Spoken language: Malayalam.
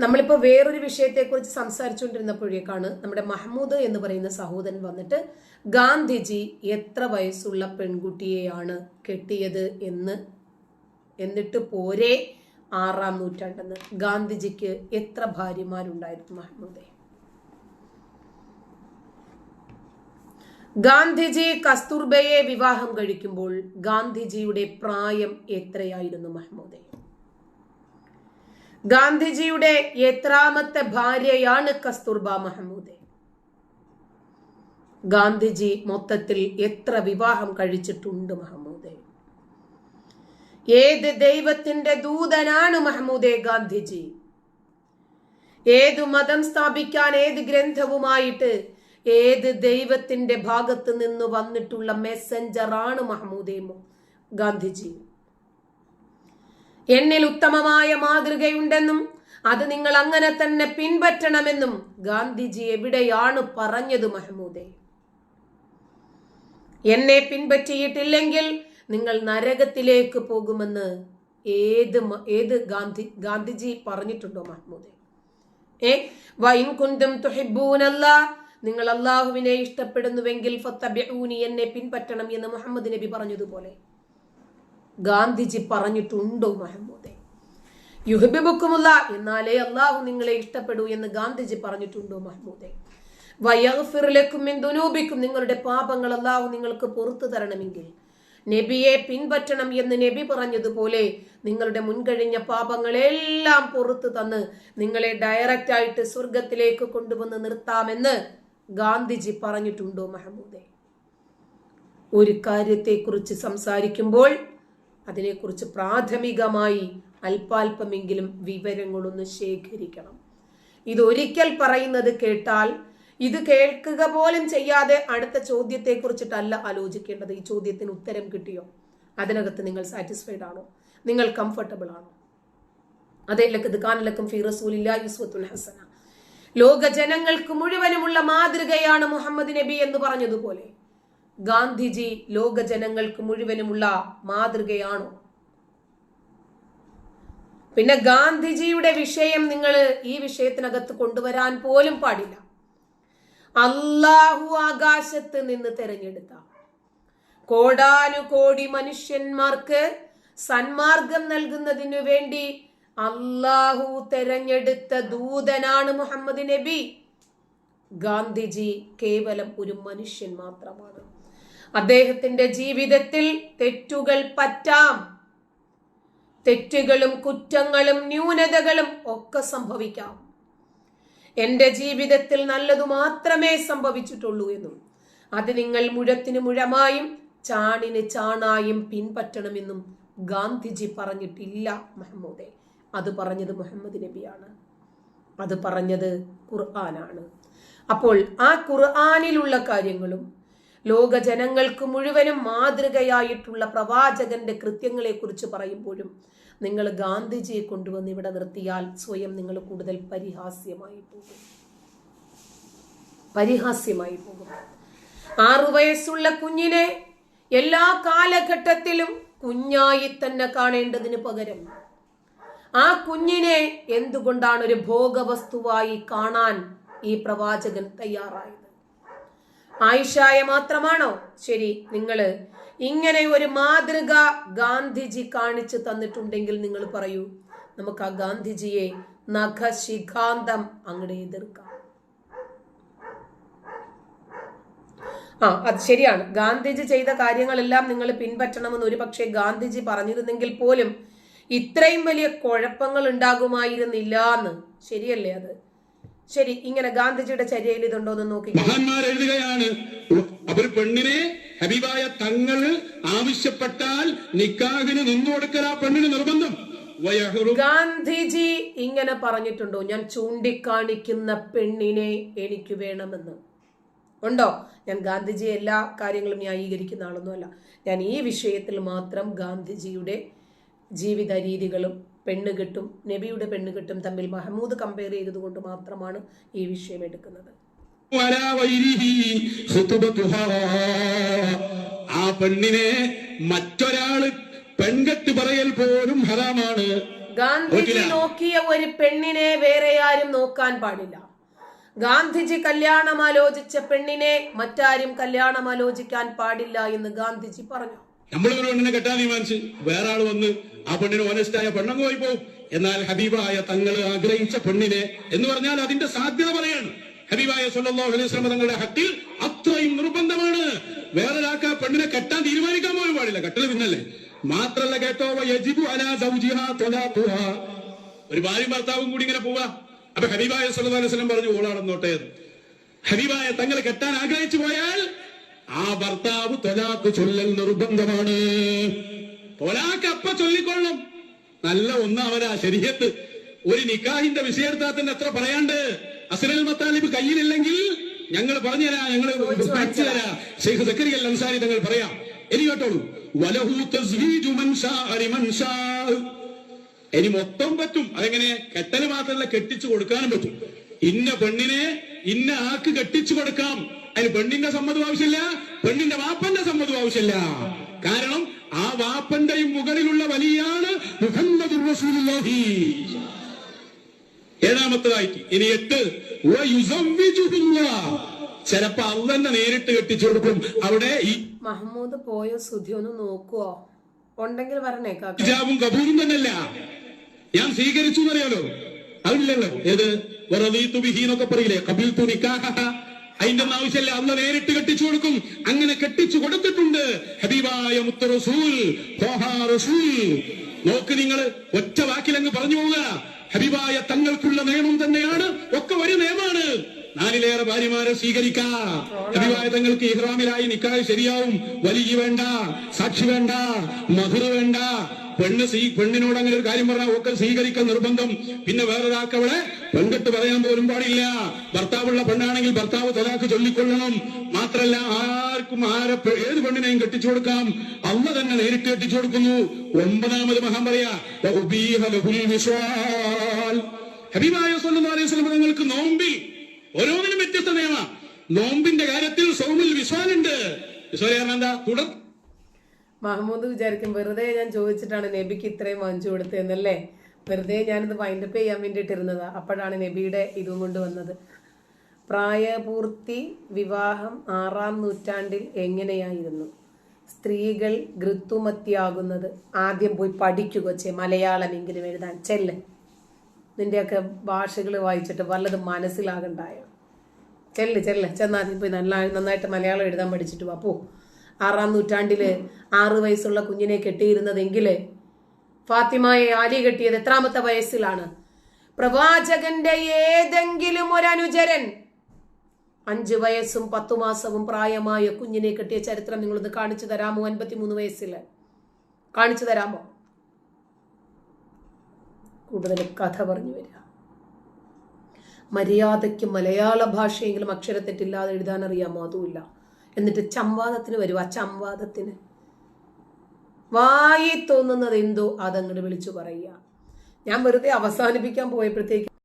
നമ്മളിപ്പോ വേറൊരു വിഷയത്തെക്കുറിച്ച് സംസാരിച്ചുകൊണ്ടിരുന്നപ്പോഴേക്കാണ് നമ്മുടെ മഹ്മൂദ് എന്ന് പറയുന്ന സഹോദരൻ വന്നിട്ട് ഗാന്ധിജി എത്ര വയസ്സുള്ള പെൺകുട്ടിയെയാണ് കെട്ടിയത് എന്ന്? എന്നിട്ട് പോരെ ആറാം നൂറ്റാണ്ടെന്ന്. ഗാന്ധിജിക്ക് എത്ര ഭാര്യമാരുണ്ടായിരുന്നു മഹ്മൂദെ? ഗാന്ധിജി കസ്തൂർബയെ വിവാഹം കഴിക്കുമ്പോൾ ഗാന്ധിജിയുടെ പ്രായം എത്രയായിരുന്നു മഹ്മൂദെ? ഗാന്ധിജിയുടെ എത്രാമത്തെ ഭാര്യയാണ് കസ്തൂർബ മഹമ്മൂദ് ഗാന്ധിജി മൊത്തത്തിൽ എത്ര വിവാഹം കഴിച്ചിട്ടുണ്ട് മഹമ്മൂദ് ഏത് ദൈവത്തിന്റെ ദൂതനാണ് മഹമ്മൂദെ ഗാന്ധിജി? ഏതു മതം സ്ഥാപിക്കാൻ ഏത് ഗ്രന്ഥവുമായിട്ട് ഏത് ദൈവത്തിന്റെ ഭാഗത്ത് നിന്ന് വന്നിട്ടുള്ള മെസ്സഞ്ചറാണ് മഹമ്മൂദെ ഗാന്ധിജി. എന്നിൽ ഉത്തമമായ മാതൃകയുണ്ടെന്നും അത് നിങ്ങൾ അങ്ങനെ തന്നെ പിൻപറ്റണമെന്നും ഗാന്ധിജി എവിടെയാണ് പറഞ്ഞത് മഹമ്മൂദെ എന്നെ പിൻപറ്റിയിട്ടില്ലെങ്കിൽ നിങ്ങൾ നരകത്തിലേക്ക് പോകുമെന്ന് ഏത് ഏത് ഗാന്ധി ഗാന്ധിജി പറഞ്ഞിട്ടുണ്ടോ മഹമ്മൂദെ ഏ? വൈൻ കുന്തും തുഹിബ്ബൂനല്ലാ. നിങ്ങൾ അള്ളാഹുവിനെ ഇഷ്ടപ്പെടുന്നുവെങ്കിൽ ഫത്തബിഊനി എന്നെ പിൻപറ്റണം എന്ന് മുഹമ്മദ് നബി പറഞ്ഞതുപോലെ. ഗാന്ധിജി പറഞ്ഞിട്ടുണ്ടോ മഹമ്മൂദെ? യുഹിബിബുക്കുമുള്ള എന്നാലേ അള്ളാഹു നിങ്ങളെ ഇഷ്ടപ്പെടൂ എന്ന് ഗാന്ധിജി പറഞ്ഞിട്ടുണ്ടോ മഹമ്മൂദെ? വയഫിറിലേക്കും ദുനൂബിക്കും നിങ്ങളുടെ പാപങ്ങൾ അള്ളാഹു നിങ്ങൾക്ക് പുറത്തു തരണമെങ്കിൽ നബിയെ പിൻപറ്റണം എന്ന് നബി പറഞ്ഞതുപോലെ നിങ്ങളുടെ മുൻകഴിഞ്ഞ പാപങ്ങളെല്ലാം പുറത്തു തന്ന് നിങ്ങളെ ഡയറക്റ്റ് ആയിട്ട് സ്വർഗത്തിലേക്ക് കൊണ്ടുവന്ന് നിർത്താമെന്ന് ഗാന്ധിജി പറഞ്ഞിട്ടുണ്ടോ മഹമ്മൂദെ? ഒരു കാര്യത്തെക്കുറിച്ച് സംസാരിക്കുമ്പോൾ അതിനെക്കുറിച്ച് പ്രാഥമികമായി അല്പാൽപമെങ്കിലും വിവരങ്ങളൊന്ന് ശേഖരിക്കണം. ഇതൊരിക്കൽ പറയുന്നത് കേട്ടാൽ ഇത് കേൾക്കുക പോലും ചെയ്യാതെ അടുത്ത ചോദ്യത്തെ കുറിച്ചിട്ടല്ല ആലോചിക്കേണ്ടത്. ഈ ചോദ്യത്തിന് ഉത്തരം കിട്ടിയോ? അതിനകത്ത് നിങ്ങൾ സാറ്റിസ്ഫൈഡ് ആണോ? നിങ്ങൾ കംഫർട്ടബിൾ ആണോ? അതേ ലക്കത് കാനലക്കും ഫി റസൂലില്ല യുസ്വത്തുൽ ഹസന. ലോക ജനങ്ങൾക്ക് മുഴുവനുമുള്ള മാതൃകയാണ് മുഹമ്മദ് നബി എന്ന് പറഞ്ഞതുപോലെ. ഗാന്ധിജി ലോക ജനങ്ങൾക്ക് മുഴുവനുമുള്ള മാതൃകയാണോ? പിന്നെ ഗാന്ധിജിയുടെ വിഷയം നിങ്ങൾ ഈ വിഷയത്തിനകത്ത് കൊണ്ടുവരാൻ പോലും പാടില്ല. അള്ളാഹു ആകാശത്ത് നിന്ന് തെരഞ്ഞെടുത്ത കോടാനുകോടി മനുഷ്യന്മാർക്ക് സന്മാർഗം നൽകുന്നതിനു വേണ്ടി അള്ളാഹു തെരഞ്ഞെടുത്ത ദൂതനാണ് മുഹമ്മദ് നബി. ഗാന്ധിജി കേവലം ഒരു മനുഷ്യൻ മാത്രമാണ്. അദ്ദേഹത്തിന്റെ ജീവിതത്തിൽ തെറ്റുകൾ പറ്റാം. തെറ്റുകളും കുറ്റങ്ങളും ന്യൂനതകളും ഒക്കെ സംഭവിക്കാം. എന്റെ ജീവിതത്തിൽ നല്ലതു മാത്രമേ സംഭവിച്ചിട്ടുള്ളൂ എന്നും അത് നിങ്ങൾ മുഴത്തിന് മുഴമായും ചാണിന് ചാണായും പിൻപറ്റണമെന്നും ഗാന്ധിജി പറഞ്ഞിട്ടില്ല മഹമ്മൂദെ. അത് പറഞ്ഞത് മുഹമ്മദ് നബിയാണ്. അത് പറഞ്ഞത് ഖുർആനാണ്. അപ്പോൾ ആ ഖുർആാനിലുള്ള കാര്യങ്ങളും ലോക ജനങ്ങൾക്ക് മുഴുവനും മാതൃകയായിട്ടുള്ള പ്രവാചകന്റെ കൃത്യങ്ങളെ കുറിച്ച് പറയുമ്പോഴും നിങ്ങൾ ഗാന്ധിജിയെ കൊണ്ടുവന്ന് ഇവിടെ നിർത്തിയാൽ സ്വയം നിങ്ങൾ കൂടുതൽ പരിഹാസ്യമായി പോകും. പരിഹാസ്യമായി പോകും. ആറു വയസ്സുള്ള കുഞ്ഞിനെ എല്ലാ കാലഘട്ടത്തിലും കുഞ്ഞായി തന്നെ കാണേണ്ടതിന് പകരം ആ കുഞ്ഞിനെ എന്തുകൊണ്ടാണ് ഒരു ഭോഗവസ്തുവായി കാണാൻ ഈ പ്രവാചകൻ തയ്യാറായത്? ആയിഷായെ മാത്രമാണോ? ശരി നിങ്ങൾ ഇങ്ങനെ ഒരു മാതൃക ഗാന്ധിജി കാണിച്ചു തന്നിട്ടുണ്ടെങ്കിൽ നിങ്ങൾ പറയൂ. നമുക്ക് ആ ഗാന്ധിജിയെ നഖശിഖാന്തം അങ്ങടെ എതിർക്കാം. ആ അത് ശരിയാണ്. ഗാന്ധിജി ചെയ്ത കാര്യങ്ങളെല്ലാം നിങ്ങൾ പിൻപറ്റണമെന്ന് ഒരു പക്ഷേ ഗാന്ധിജി പറഞ്ഞിരുന്നെങ്കിൽ പോലും ഇത്രയും വലിയ കുഴപ്പങ്ങൾ ഉണ്ടാകുമായിരുന്നില്ല എന്ന്. ശരിയല്ലേ അത്? ശരി ഇങ്ങനെ ഗാന്ധിജിയുടെ ചര്യയിൽ ഇതുണ്ടോ എന്ന് നോക്കി മഹാന്മാർ എഴുതുകയാണ് അവർ പെണ്ണിനെ ഹബീബായ തങ്ങൾ ആവശ്യപ്പെട്ടാൽ നിക്കാഹിന് നിന്നു കൊടുക്കൽ ആ പെണ്ണിന് നിർബന്ധം. ഗാന്ധിജി ഇങ്ങനെ പറഞ്ഞിട്ടുണ്ടോ? ഞാൻ ചൂണ്ടിക്കാണിക്കുന്ന പെണ്ണിനെ എനിക്ക് വേണമെന്ന്. ഉണ്ടോ? ഞാൻ ഗാന്ധിജി എല്ലാ കാര്യങ്ങളും ന്യായീകരിക്കുന്ന ആളൊന്നുമല്ല. ഞാൻ ഈ വിഷയത്തിൽ മാത്രം ഗാന്ധിജിയുടെ ജീവിത രീതികളും പെണ്ണുകെട്ടും നബിയുടെ പെണ്ണുകെട്ടും തമ്മിൽ മഹമൂദ് കമ്പയർ ചെയ്തതുകൊണ്ട് മാത്രമാണ് ഈ വിഷയം എടുക്കുന്നത്. ആ പെണ്ണിനെ മറ്റൊരാൾ പെൺകെട്ട് പറയൽ പോലും ഹറാമാണ്. ഗാന്ധിജി നോക്കിയ ഒരു പെണ്ണിനെ വേറെ ആരും നോക്കാൻ പാടില്ല. ഗാന്ധിജി കല്യാണം ആലോചിച്ച പെണ്ണിനെ മറ്റാരും കല്യാണം ആലോചിക്കാൻ പാടില്ല എന്ന് ഗാന്ധിജി പറഞ്ഞു. നമ്മൾ ഒരു പെണ്ണിനെ കെട്ടാൻ തീരുമാനിച്ച് വേറെ ആൾ വന്ന് ആ പെണ്ണിന് ഓനസ്റ്റായ പെണ്ണങ്ങ് പോയി പോകും എന്നാൽ ഹബീബായ തങ്ങൾ ആഗ്രഹിച്ച പെണ്ണിനെ എന്ന് പറഞ്ഞാൽ അതിന്റെ സാധ്യത പറയാണ്. ഹബീബായ സല്ലല്ലാഹു അലൈഹി വസല്ലം തങ്ങളുടെ ഹക്കിൽ അത്രയും നിർബന്ധമാണ്. വേറൊരാൾക്ക് ആ പെണ്ണിനെ കെട്ടാൻ തീരുമാനിക്കാൻ പോലും പാടില്ല കെട്ടൽ പിന്നല്ലേ? മാത്രല്ല കേട്ടോ യജിബു അലാ. ഒരു ഭാര്യയും ഭർത്താവും കൂടി ഇങ്ങനെ പോവാ. അപ്പൊ ഹബീബായ സല്ലല്ലാഹു അലൈഹി വസല്ലം പറഞ്ഞു ഓളാണെന്നോട്ടെ ഹബീബായ തങ്ങൾ കെട്ടാൻ ആഗ്രഹിച്ചു പോയാൽ ആ ഭർത്താവ് തൊലാക്ക് ചൊല്ലൽ നിർബന്ധമാണ്. തൊലാക്ക് അപ്പ ചൊല്ലിക്കൊള്ളും. നല്ല ഒന്നാവരാ ശരിയത്ത് ഒരു നിക്കാഹിന്റെ വിഷയത്താത്തിന്റെ എത്ര പറയാണ്ട്? അസലൽ മത്താലിബ് കയ്യിലില്ലെങ്കിൽ ഞങ്ങൾ പറഞ്ഞുതരാ ഞങ്ങൾ പഠിച്ചു തരാ ഷെയ്ഖ് സക്കരിയൽ അൻസാരി തങ്ങൾ പറയാം. ഇനി കേട്ടോളൂ. വലഹു ഇനി മൊത്തം പറ്റും. അതെങ്ങനെ? കെട്ടൽ മാത്രമല്ല കെട്ടിച്ചു കൊടുക്കാനും പറ്റും. ഇന്ന പെണ്ണിനെ ഇന്ന ആക്ക് കെട്ടിച്ചു കൊടുക്കാം. അതിന് പെണ്ണിന്റെ സമ്മതം ആവശ്യമില്ല. പെണ്ണിന്റെ വാപ്പന്റെ സമ്മതം ആവശ്യമില്ല. കാരണം വാപ്പന്റെയും മുകളിലുള്ള വലിയാണ് മുഹമ്മദ് റസൂലുള്ളാഹി. ഏഴാമത്തതായിട്ട് ഇനി എട്ട്. ചിലപ്പോ അള്ള തന്നെ നേരിട്ട് കെട്ടിച്ചു കൊടുക്കും. അവിടെ ഈ മഹമ്മൂദ് പോയോ സുധി ഒന്ന് നോക്കുവോ? ഉണ്ടെങ്കിൽ പറഞ്ഞേ കാക്ക. ഹിജാബും അല്ല തന്നെയല്ല. ഞാൻ സ്വീകരിച്ചു എന്നറിയാലോ? അതില്ലല്ലോ. ഏത്? എന്നൊക്കെ പറയില്ലേ? കബീൽ തു നിക്കാഹ അതിന്റെ ഒന്നും ആവശ്യമില്ല. അല്ല നേരിട്ട് കെട്ടിച്ചു കൊടുക്കും. അങ്ങനെ കെട്ടിച്ചു കൊടുത്തിട്ടുണ്ട്. ഹബീബായ മുത്ത റസൂൽ റസൂൽ. നോക്ക് നിങ്ങൾ ഒറ്റ വാക്കിലങ്ങ് പറഞ്ഞു പോവുക ഹബീബായ തങ്ങൾക്കുള്ള നിയമം തന്നെയാണ്. ഒക്കെ ഒരു നിയമമാണ്. നാലിലേറെ ഭാര്യമാരെ സ്വീകരിക്കാം. ഹബീബായ ഇഹ്റാമിലായി നിക്കാഹ് ശരിയാവും. വലിയ വേണ്ട സാക്ഷി വേണ്ട മധുര വേണ്ട. പെണ്ണ് പെണ്ണിനോട് അങ്ങനെ ഒരു കാര്യം പറഞ്ഞാൽ ഒക്കെ സ്വീകരിക്കാൻ നിർബന്ധം. പിന്നെ വേറൊരാൾക്ക് അവളെ പെൺകെട്ട് പറയാൻ പോലും പാടില്ല. ഭർത്താവുള്ള പെണ്ണാണെങ്കിൽ ഭർത്താവ് തലാക്ക് ചൊല്ലിക്കൊള്ളണം. മാത്രല്ല ആർക്കും ആരെ ഏത് പെണ്ണിനെയും കെട്ടിച്ചു കൊടുക്കാം. അമ്മ തന്നെ നേരിട്ട് കെട്ടിച്ചു കൊടുക്കുന്നു. ഒമ്പതാമത് മഹാൻ പറയാ. ഹബീബായ സല്ലല്ലാഹു അലൈഹി നോമ്പിൽ ഓരോന്നിനും വ്യത്യസ്ത നിയമ. നോമ്പിന്റെ കാര്യത്തിൽ സൗമിൽ വിശ്വാനുണ്ട്. എന്താ? തുടർ. മഹമ്മൂദ് വിചാരിക്കും വെറുതെ ഞാൻ ചോദിച്ചിട്ടാണ് നബിക്ക് ഇത്രയും വാങ്ങിച്ചു കൊടുത്തതെന്നല്ലേ? വെറുതെ ഞാനിത് വൈൻഡപ്പ് ചെയ്യാൻ വേണ്ടിയിട്ടിരുന്നതാ. അപ്പോഴാണ് നബിയുടെ ഇതും കൊണ്ട് വന്നത്. പ്രായപൂർത്തി വിവാഹം ആറാം നൂറ്റാണ്ടിൽ എങ്ങനെയായിരുന്നു? സ്ത്രീകൾ ഗൃത്തുമത്തിയാകുന്നത് ആദ്യം പോയി പഠിക്കുക മലയാളം മലയാളമെങ്കിലും എഴുതാൻ. ചെല്ല്. നിന്റെയൊക്കെ ഭാഷകൾ വായിച്ചിട്ട് വല്ലതും മനസ്സിലാകണ്ടായോ? ചെല്ല് ചെല്ല്. ചെന്നാൽ പോയി നല്ല നന്നായിട്ട് മലയാളം എഴുതാൻ പഠിച്ചിട്ട് വാ. പോ. ആറാം നൂറ്റാണ്ടിൽ ആറ് വയസ്സുള്ള കുഞ്ഞിനെ കെട്ടിയിരുന്നതെങ്കിൽ ഫാത്തിമയെ ആലി കെട്ടിയത് എത്രാമത്തെ വയസ്സിലാണ്? പ്രവാചകന്റെ ഏതെങ്കിലും ഒരു അനുചരൻ അഞ്ച് വയസ്സും പത്തു മാസവും പ്രായമായ കുഞ്ഞിനെ കെട്ടിയ ചരിത്രം നിങ്ങളൊന്ന് കാണിച്ചു തരാമോ? അൻപത്തിമൂന്ന് വയസ്സിൽ കാണിച്ചു തരാമോ? കൂടുതൽ കഥ പറഞ്ഞു വരിക. മര്യാദയ്ക്ക് മലയാള ഭാഷയെങ്കിലും അക്ഷര തെറ്റില്ലാതെ എഴുതാൻ അറിയാമോ അതുമില്ല. എന്നിട്ട് ചംവാദത്തിന് വരുക ചംവാദത്തിന് വായി തോന്നുന്നത് എന്തോ? അതങ്ങോട്ട് വിളിച്ചു പറയുക. ഞാൻ വെറുതെ അവസാനിപ്പിക്കാൻ പോയപ്പോഴത്തേക്ക്